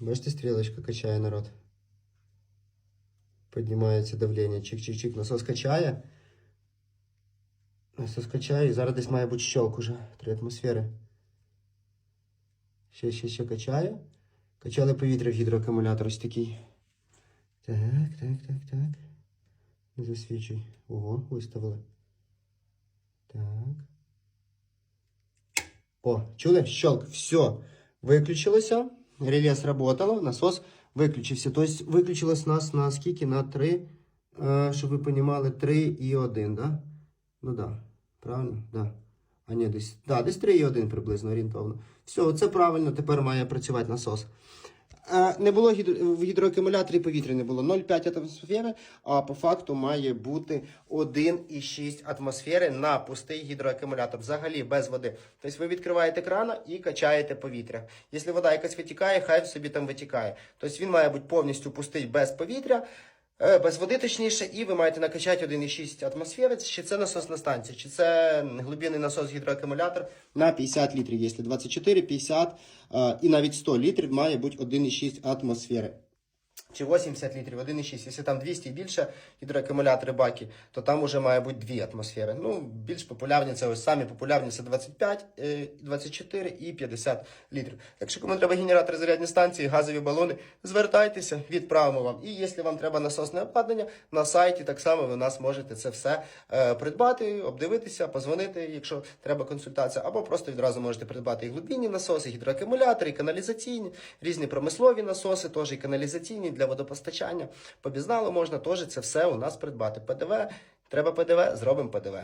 Бачите, стрілочка качає народ. Піднімається давлення. Чик-чик-чик. Насос качає. Насос качає. І зараз десь має бути щелк уже. Три атмосфери. Ще, ще, ще качає. Качали повітря в гідроакумулятор ось такий. Так, так, так, так. Не засвічуй. Ого, виставили. Так. О, чули? Щелк. Все. Виключилося. Реле сработало. Насос виключився. Тобто виключилось нас на скільки? На 3, е, щоб ви розуміли, 3 і 1, да? Ну да. Правильно? Да. А ні, десь, да, десь 3 і 1 приблизно орієнтовно. Все, це правильно, тепер має працювати насос. Е, Не було гідро... в гідроакумуляторі повітря не було 0,5 атмосфери, а по факту має бути 1,6 атмосфери на пустий гідроакумулятор. Взагалі без води. Тобто ви відкриваєте крана і качаєте повітря. Якщо вода якась витікає, хай собі там витікає. Тобто він має бути повністю пустий без повітря. Е, Без води, точніше, і ви маєте накачати 1,6 атмосфери. Чи це насосна станція, чи це глибинний насос гідроакумулятор на 50 літрів. Якщо 24, 50 е, і навіть 100 літрів має бути 1,6 атмосфери. Чи 80 літрів, 1,6. Якщо там 200 і більше гідроакумулятори баки, то там вже має бути 2 атмосфери. Ну, більш популярні це ось самі популярні це 25, е, 24 і 50 літрів. Якщо кому треба генератори зарядні станції, газові балони, звертайтеся, відправимо вам. І якщо вам треба насосне обладнання, на сайті так само ви нас можете це все е, придбати, обдивитися, позвонити, якщо треба консультація, або просто відразу можете придбати і глибинні насоси, і гідроакумулятори, і каналізаційні, різні промислові насоси, теж і каналізаційні для водопостачання. По бізналу можна теж це все у нас придбати. ПДВ, треба ПДВ, зробимо ПДВ.